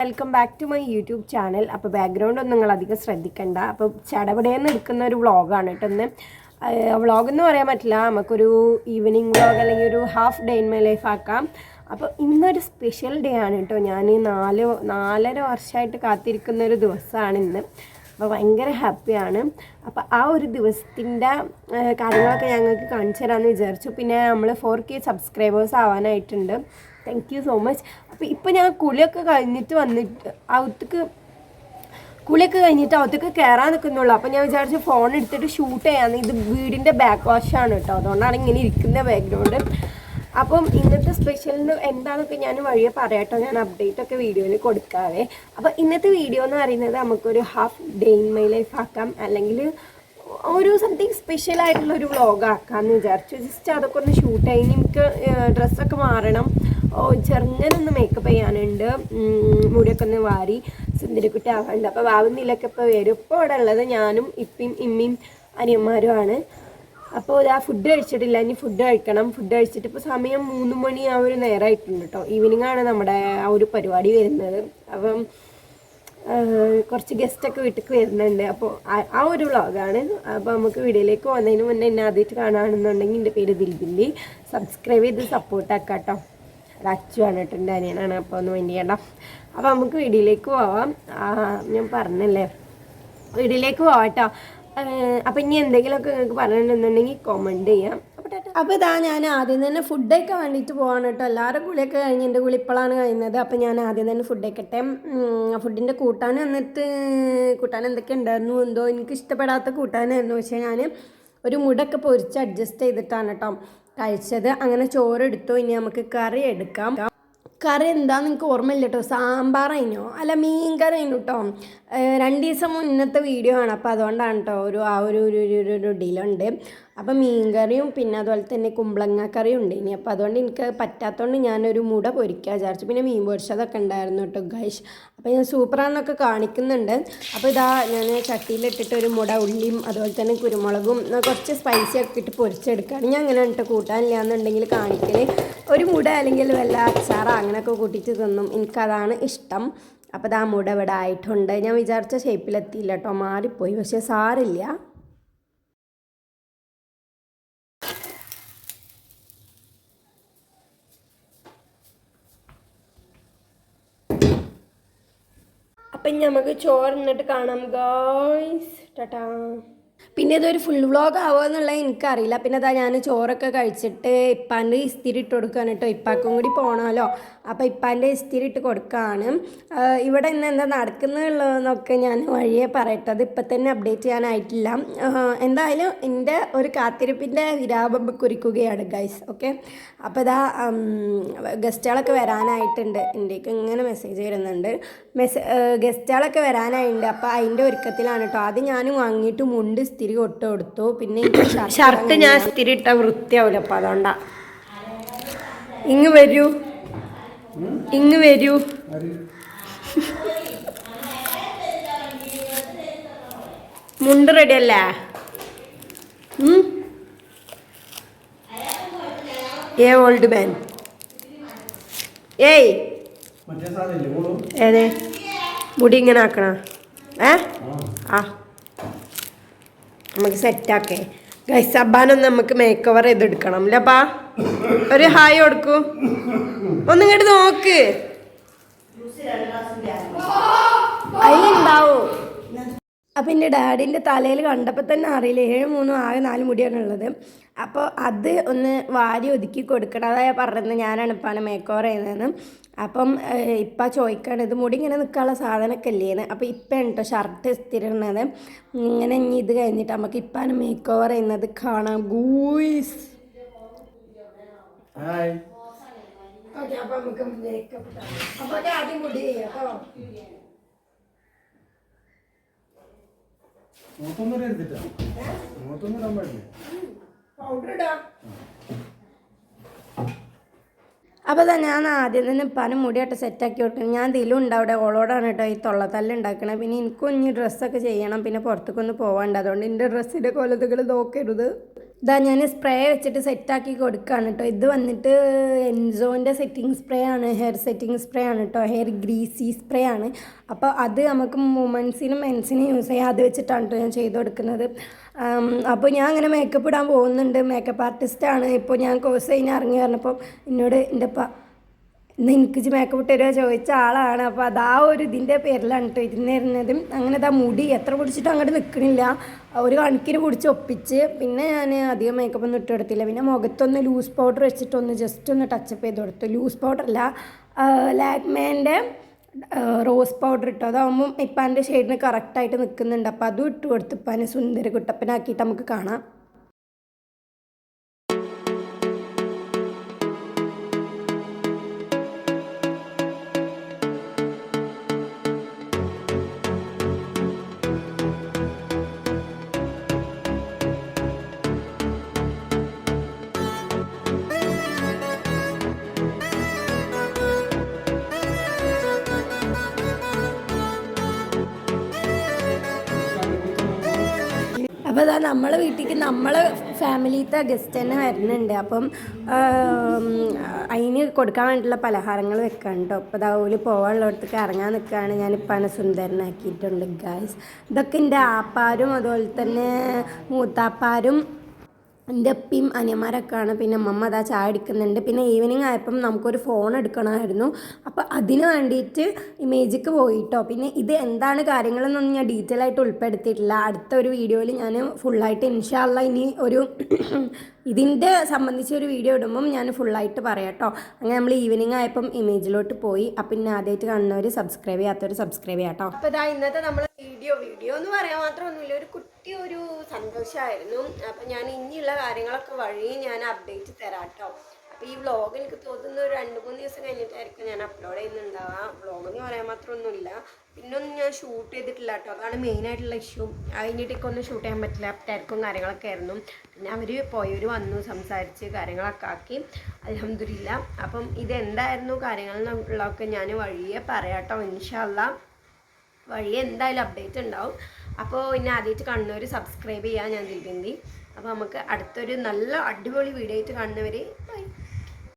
Welcome back to my YouTube channel അപ്പോൾ background ഒന്നും നിങ്ങൾ അധികം ശ്രദ്ധിക്കണ്ട. അപ്പോൾ ചടപടയെന്ന് എടുക്കുന്ന ഒരു വ്ളോഗാണ് കേട്ടോ ഇന്ന്. വ്ളോഗ് എന്ന് പറയാൻ പറ്റില്ല. നമുക്കൊരു ഈവനിങ് വ്ളോഗ് അല്ലെങ്കിൽ ഒരു half day in my life ആക്കാം. അപ്പോൾ ഇന്നൊരു സ്പെഷ്യൽ ഡേ ആണ് കേട്ടോ ഞാൻ നാല് നാലര വർഷമായിട്ട് കാത്തിരിക്കുന്ന ഒരു ദിവസമാണ് ഇന്ന്. അപ്പോൾ ഭയങ്കര ഹാപ്പിയാണ് അപ്പോൾ ആ ഒരു ദിവസത്തിന്റെ കാര്യങ്ങളൊക്കെ ഞങ്ങൾക്ക് കാണിച്ചു തരാമെന്ന് വിചാരിച്ചു. പിന്നെ നമ്മൾ ഫോർ കെ സബ്സ്ക്രൈബേഴ്സ് ആവാനായിട്ടുണ്ട്. താങ്ക് യു സോ മച്ച് അപ്പോൾ ഇപ്പോൾ ഞാൻ കുളിയൊക്കെ കഴിഞ്ഞിട്ട് വന്നിട്ട് അകത്തേക്ക് കുളിയൊക്കെ കഴിഞ്ഞിട്ട് അകത്തേക്ക് കയറാൻ നിൽക്കുന്നുള്ളൂ അപ്പോൾ ഞാൻ വിചാരിച്ചു ഫോൺ എടുത്തിട്ട് ഷൂട്ട് ചെയ്യാന്ന്. ഇത് വീടിന്റെ ബാക്ക് വാഷാണ് കേട്ടോ. അതുകൊണ്ടാണ് ഇങ്ങനെ ഇരിക്കുന്ന ബാക്ക്ഗ്രൗണ്ട് അപ്പം ഇന്നത്തെ സ്പെഷ്യലിന് എന്താണെന്നൊക്കെ ഞാൻ വഴിയെ പറയാട്ടോ. ഞാൻ അപ്ഡേറ്റ് ഒക്കെ വീഡിയോയിൽ കൊടുക്കാവേ. അപ്പോൾ ഇന്നത്തെ വീഡിയോ എന്ന് പറയുന്നത് നമുക്കൊരു half day in my life ആക്കാം. അല്ലെങ്കിൽ ഒരു സംതിങ് സ്പെഷ്യൽ ആയിട്ടുള്ള ഒരു വ്ളോഗ് ആക്കാമെന്ന് വിചാരിച്ചു. ജസ്റ്റ് അതൊക്കെ ഒന്ന് ഷൂട്ട് ചെയ്യും എനിക്ക് ഡ്രസ്സൊക്കെ മാറണം. ഓ ചെറുങ്ങനൊന്ന് മേക്കപ്പ് ചെയ്യാനുണ്ട്. മുടിയൊക്കെ ഒന്ന് വാരി സുന്ദരിക്കുട്ടി ആവാണ്ട് അപ്പോൾ വാവുന്നില്ലൊക്കെ ഇപ്പോൾ വരും. ഇപ്പോൾ ഇവിടെ ഉള്ളത് ഞാനും ഇപ്പിയും ഇമ്മിയും അനിയന്മാരുമാണ്. അപ്പോൾ ഇതാ ഫുഡ് കഴിച്ചിട്ടില്ല. ഇനി ഫുഡ് കഴിക്കണം. ഫുഡ് കഴിച്ചിട്ട് ഇപ്പോൾ സമയം മൂന്ന് മണി ആ ഒരു നേരമായിട്ടുണ്ട് കേട്ടോ ഈവനിങ് ആണ് നമ്മുടെ ആ ഒരു പരിപാടി വരുന്നത്. അപ്പം കുറച്ച് ഗസ്റ്റൊക്കെ വീട്ടിലേക്ക് വരുന്നുണ്ട്. അപ്പോൾ ആ ഒരു വ്ളോഗാണ് അപ്പോൾ നമുക്ക് വീഡിയോയിലേക്ക് പോകുന്നതിന് മുന്നേ എന്നെ ആദ്യമായിട്ട് കാണുകയാണെന്നുണ്ടെങ്കിൽ എന്റെ പേര് ദിൽബില്ലി. സബ്സ്ക്രൈബ് ചെയ്ത് സപ്പോർട്ടാക്കാം കേട്ടോ അത് അച്ചു ആണ് കേട്ടോ എന്റെ അനിയനാണ് അപ്പോൾ ഒന്ന് വേണ്ടി ചെയ്യണ്ട. അപ്പോൾ നമുക്ക് വീടിയിലേക്ക് പോവാം. ഞാൻ പറഞ്ഞല്ലേ? വീഡിയോയിലേക്ക് പോവാം കേട്ടോ. അപ്പം ഇനി എന്തെങ്കിലുമൊക്കെ നിങ്ങൾക്ക് പറഞ്ഞിട്ടുണ്ടെന്നുണ്ടെങ്കിൽ കമന്റ് ചെയ്യാം. അപ്പോൾ ഇതാ ഞാൻ ആദ്യം തന്നെ ഫുഡൊക്കെ വേണ്ടിയിട്ട് പോവാണ് കേട്ടോ. എല്ലാവരും കുളിയൊക്കെ കഴിഞ്ഞ് എന്റെ കുളി ഇപ്പോഴാണ് കഴിയുന്നത്. അപ്പോൾ ഞാൻ ആദ്യം തന്നെ ഫുഡ് കഴിക്കട്ടെ ഫുഡിന്റെ കൂട്ടാൻ വന്നിട്ട് കൂട്ടാൻ എന്തൊക്കെ ഉണ്ടായിരുന്നു എന്തോ എനിക്ക് ഇഷ്ടപ്പെടാത്ത കൂട്ടാനായിരുന്നു. പക്ഷേ ഞാൻ ഒരു മുടൊക്കെ പൊരിച്ച് അഡ്ജസ്റ്റ് ചെയ്തിട്ടാണ് കേട്ടോ. കഴിച്ചത്. അങ്ങനെ ചോറ് എടുത്തു. ഇനി നമുക്ക് കറി എടുക്കാം. കറി എന്താന്ന് എനിക്ക് ഓർമ്മയില്ല കേട്ടോ സാമ്പാറായിനോ അല്ല മീൻ കറി ആയിരുന്നു കേട്ടോ രണ്ട് ദിവസം മുന്നത്തെ വീഡിയോ ആണ്. അപ്പോൾ അതുകൊണ്ടാണ് കേട്ടോ ഒരു ആ ഒരു ഒരു ഒരു ഒരു ഒരു ഡിലുണ്ട് അപ്പം മീൻ കറിയും പിന്നെ അതുപോലെ തന്നെ കുമ്പളങ്ങ കറിയും ഉണ്ട് ഇനി. അപ്പോൾ അതുകൊണ്ട് എനിക്ക് പറ്റാത്തതുകൊണ്ട് ഞാനൊരു മുട പൊരിക്കാൻ വിചാരിച്ചു. പിന്നെ മീൻ പൊരിച്ചതൊക്കെ ഉണ്ടായിരുന്നു കേട്ടോ ഗൈഷ് അപ്പോൾ ഞാൻ സൂപ്പറാണെന്നൊക്കെ കാണിക്കുന്നുണ്ട്. അപ്പോൾ ഇതാ ഞാൻ ചട്ടിയിലിട്ടിട്ട് ഒരു മുട ഉള്ളിയും അതുപോലെ തന്നെ കുരുമുളകും കുറച്ച് സ്പൈസി ഒക്കെ ഇട്ട് പൊരിച്ചെടുക്കുകയാണ് ഞാൻ അങ്ങനെ കേട്ടോ കൂട്ടാനില്ല എന്നുണ്ടെങ്കിൽ കാണിക്കൽ ഒരു മുട അല്ലെങ്കിൽ വല്ല അച്ചാറോ അങ്ങനെയൊക്കെ കൂട്ടിയിട്ട് തിന്നും. എനിക്കതാണ് ഇഷ്ടം. അപ്പോൾ ഇതാ മുട ഇവിടെ ആയിട്ടുണ്ട്. ഞാൻ വിചാരിച്ച ഷേപ്പിലെത്തിയില്ല കേട്ടോ മാറിപ്പോയി. പക്ഷേ സാറില്ല അപ്പം നമുക്ക് ചോറ് നിന്നിട്ട് കാണാം ഗോയ്സ് ടാറ്റാ പിന്നെ ഇതൊരു ഫുൾ വ്ളോഗ് ആവുമോ എന്നുള്ളത് എനിക്കറിയില്ല. പിന്നെ അതാ ഞാൻ ചോറൊക്കെ കഴിച്ചിട്ട് ഇപ്പാന്റെ ഇസ്തിരി ഇട്ട് കൊടുക്കുകയാണ് കേട്ടോ ഇപ്പാക്കും കൂടി പോകണമല്ലോ അപ്പോൾ ഇപ്പാന്റെ ഇസ്തിരി ഇട്ട് കൊടുക്കുകയാണ് ഇവിടെ ഇന്ന് എന്താ നടക്കുന്നുള്ളതെന്നൊക്കെ ഞാൻ വഴിയെ പറയട്ടെ അത് ഇപ്പം തന്നെ അപ്ഡേറ്റ് ചെയ്യാനായിട്ടില്ല. എന്തായാലും എന്റെ ഒരു കാത്തിരിപ്പിന്റെ വിരാപം കുറിക്കുകയാണ് ഗൈസ് ഓക്കെ അപ്പോൾ ഇതാ ഗസ്റ്റുകളൊക്കെ വരാനായിട്ടുണ്ട്. എന്റെയൊക്കെ ഇങ്ങനെ മെസ്സേജ് വരുന്നുണ്ട്. മെസ്സേ ഗസ്റ്റുകളൊക്കെ വരാനായിട്ടുണ്ട് അപ്പോൾ അതിന്റെ ഒരുക്കത്തിലാണ് കേട്ടോ ആദ്യം ഞാൻ വാങ്ങിയിട്ട് മുണ്ട് സ്ഥിരി കൊട്ട് കൊടുത്തു പിന്നെ ഷർട്ട് ഞാൻ സ്ഥിരി ഇട്ട വൃത്തിയാവില്ല അപ്പോൾ അതുകൊണ്ടാ ഇങ്ങ് വരൂ. ഇങ്ങ് വരൂ. മുണ്ട് റെഡി അല്ലേ? ഏ ഓൾഡ് മാൻ ഏയ്. ഏതേ? മുടി ഇങ്ങനെ ആക്കണ. ഏ? ആ. നമുക്ക് സെറ്റാക്കേ ഗൈസ് അബ്ബാനൊന്ന് നമുക്ക് മേക്ക് ഓവർ ചെയ്തെടുക്കണം അല്ലപ്പാ ഒരു ഹായ് കൊടുക്കൂ. ഒന്നും ഇങ്ങോട്ട് നോക്ക് അതിലുണ്ടാവും അപ്പം എന്റെ ഡാഡിന്റെ തലയിൽ കണ്ടപ്പോൾ തന്നെ അറിയില്ല. ഏഴ് മൂന്നും ആകെ നാല് മുടിയാണ് ഉള്ളത്. അപ്പോൾ അത് ഒന്ന് വാരി ഒതുക്കി കൊടുക്കണതായ പറഞ്ഞത്. ഞാനാണ് ഇപ്പം ആണ് മേക്കോർ ചെയ്യുന്നതെന്ന്. അപ്പം ഇപ്പം ചോദിക്കാണ് ഇത് മുടി ഇങ്ങനെ നിൽക്കാനുള്ള സാധനമൊക്കെ ഇല്ലേന്ന് അപ്പോൾ ഇപ്പം കേട്ടോ ഷർട്ട് സ്ഥിരണത് ഇങ്ങനെ ഇനി ഇത് കഴിഞ്ഞിട്ട് നമുക്ക് ഇപ്പാണ് മേക്കോവർ ചെയ്യുന്നത് കാണാം. ഗൂയിസ്. ഓക്കെ അപ്പം നമുക്ക് മേക്കപ്പ് അപ്പോൾ ആദ്യം മുടി ചെയ്യാം കേട്ടോ മൂത്തൊന്നും എടുത്തിട്ടാ. മൂത്തൊന്നും ഇടാൻ പാടില്ലേ. പൗഡർ ഇടാം അപ്പോൾ തന്നെ ഞാൻ ആദ്യം തന്നെ പന മുടിയായിട്ട് സെറ്റാക്കി വിട്ടു ഞാൻ ഇതിലുണ്ട് അവിടെ ഓളോടാണ് കേട്ടോ ഈ തൊള്ളത്തല്ല് ഉണ്ടാക്കണത് പിന്നെ എനിക്കും ഇനി ഡ്രസ്സൊക്കെ ചെയ്യണം. പിന്നെ പുറത്തേക്കൊന്ന് പോകാണ്ട് അതുകൊണ്ട് എന്റെ ഡ്രസ്സിന്റെ കൊലതുകൾ നോക്കരുത്. ഇതാ ഞാൻ സ്പ്രേ വെച്ചിട്ട് സെറ്റാക്കി കൊടുക്കുകയാണ് കേട്ടോ ഇത് വന്നിട്ട് എൻസോന്റെ സെറ്റിംഗ് സ്പ്രേ ആണ് ഹെയർ സെറ്റിംഗ് സ്പ്രേ ആണ് കേട്ടോ ഹെയർ ഗ്രീസി സ്പ്രേ ആണ്. അപ്പോൾ അത് നമുക്ക് വുമൻസിനും മെൻസിനും യൂസ് ചെയ്യാം. അത് വെച്ചിട്ടാണ് കേട്ടോ ഞാൻ ചെയ്ത് കൊടുക്കുന്നത്. അപ്പോൾ ഞാൻ അങ്ങനെ മേക്കപ്പ് ഇടാൻ പോകുന്നുണ്ട്. മേക്കപ്പ് ആർട്ടിസ്റ്റാണ് ഇപ്പോൾ ഞാൻ കോഴ്സ് കഴിഞ്ഞ് ഇറങ്ങി പറഞ്ഞപ്പോൾ എന്നോട് എന്റെ എനിക്ക് മേക്കപ്പ് ഇട്ട് തരുമോ ചോദിച്ച ആളാണ്. അപ്പോൾ അത് ആ ഒരു ഇതിന്റെ പേരിലാണ് കേട്ടോ ഇരുന്നിരുന്നത്. അങ്ങനെ ഇതാ മുടി എത്ര പിടിച്ചിട്ടും അങ്ങോട്ട് നിൽക്കണില്ല ഒരു കണക്കിന് പിടിച്ച് ഒപ്പിച്ച് പിന്നെ ഞാൻ അധികം മേക്കപ്പ് ഒന്നും ഇട്ട് കൊടുത്തില്ല. പിന്നെ മുഖത്തൊന്ന് ലൂസ് പൗഡർ വെച്ചിട്ടൊന്ന് ജസ്റ്റ് ഒന്ന് ടച്ചപ്പ് ചെയ്ത് കൊടുത്തു. ലൂസ് പൗഡർ അല്ല ലാക്മേന്റെ റോസ് പൗഡർ ഇട്ടു. അതാവുമ്പം ഇപ്പം എന്റെ ഷെയ്ഡിന് കറക്റ്റായിട്ട് നിൽക്കുന്നുണ്ട് അപ്പോൾ അതും ഇട്ട് കൊടുത്ത് ഇപ്പാനെ സുന്ദര കുട്ടപ്പനാക്കിയിട്ട് നമുക്ക് കാണാം. അപ്പോൾ അതാ നമ്മളെ വീട്ടിലേക്ക് നമ്മളെ ഫാമിലിത്തെ ഗസ്റ്റ് തന്നെ വരുന്നുണ്ട്. അപ്പം അതിന് കൊടുക്കാൻ വേണ്ടിയിട്ടുള്ള പലഹാരങ്ങൾ വെക്കാണ് കേട്ടോ അപ്പോൾ അതാ ഓൽ പോകാനുള്ളടത്തേക്ക് ഇറങ്ങാൻ നിൽക്കുകയാണ് ഞാനിപ്പോൾ സുന്ദരനാക്കിയിട്ടുണ്ട് ഗായ്സ് ഇതൊക്കെ എന്റെ ആപ്പാരും അതുപോലെ തന്നെ മൂത്താപ്പാരും എന്റെ അപ്പിയും അനിയന്മാരൊക്കെയാണ്. പിന്നെ അമ്മമ്മ അതാ ചായ അടിക്കുന്നുണ്ട്. പിന്നെ ഈവനിങ് ആയപ്പം നമുക്കൊരു ഫോൺ എടുക്കണമായിരുന്നു. അപ്പോൾ അതിന് വേണ്ടിയിട്ട് ഇമേജിക്ക് പോയിട്ടോ? പിന്നെ ഇത് എന്താണ് കാര്യങ്ങളെന്നൊന്നും ഞാൻ ഡീറ്റെയിൽ ആയിട്ട് ഉൾപ്പെടുത്തിയിട്ടില്ല. അടുത്ത ഒരു വീഡിയോയിൽ ഞാൻ ഫുള്ളായിട്ട് ഇൻഷാല്ല ഇനി ഒരു ഇതിന്റെ സംബന്ധിച്ച് ഒരു വീഡിയോ ഇടുമ്പം ഞാൻ ഫുള്ളായിട്ട് പറയാം കേട്ടോ അങ്ങനെ നമ്മൾ ഈവനിങ് ആയപ്പം ഇമേജിലോട്ട് പോയി. അപ്പം പിന്നെ ആദ്യമായിട്ട് കാണുന്നവർ സബ്സ്ക്രൈബ് ചെയ്യാത്തവർ സബ്സ്ക്രൈബ് ചെയ്യാം കേട്ടോ അപ്പോൾ ഇതാ ഇന്നത്തെ നമ്മൾ വീഡിയോ വീഡിയോ എന്ന് പറയാൻ മാത്രമൊന്നുമില്ല. ഒരു കുട്ടി ഒരു സന്തോഷമായിരുന്നു അപ്പം ഞാൻ ഇനിയുള്ള കാര്യങ്ങളൊക്കെ വഴി ഞാൻ അപ്ഡേറ്റ് തരാം കേട്ടോ അപ്പോൾ ഈ വ്ളോഗ് എനിക്ക് തോന്നുന്ന ഒരു രണ്ട് മൂന്ന് ദിവസം കഴിഞ്ഞിട്ടായിരിക്കും ഞാൻ അപ്ലോഡ് ചെയ്യുന്നുണ്ടാവുക. വ്ളോഗ് എന്ന് പറയാൻ മാത്രമൊന്നുമില്ല. പിന്നൊന്നും ഞാൻ ഷൂട്ട് ചെയ്തിട്ടില്ല കേട്ടോ. അതാണ് മെയിനായിട്ടുള്ള ഇഷ്യൂ ഒന്നും ഷൂട്ട് ചെയ്യാൻ പറ്റില്ല. തിരക്കും കാര്യങ്ങളൊക്കെ ആയിരുന്നു. പിന്നെ അവർ പോയവർ വന്നു സംസാരിച്ച് കാര്യങ്ങളൊക്കെ ആക്കി. അലഹമില്ല അപ്പം ഇതെന്തായിരുന്നു കാര്യങ്ങൾ എന്നുള്ളതൊക്കെ ഞാൻ വഴിയെ പറയാം കേട്ടോ ഇൻഷാല്ല വഴി എന്തായാലും അപ്ഡേറ്റ് ഉണ്ടാവും. അപ്പോൾ പിന്നെ ആദ്യമായിട്ട് കണ്ണൂർ സബ്സ്ക്രൈബ് ചെയ്യാൻ ഞാൻ തിരുവന്തി അപ്പോൾ നമുക്ക് അടുത്തൊരു നല്ല അടിപൊളി വീഡിയോ ആയിട്ട് കാണുന്നവർ ബൈ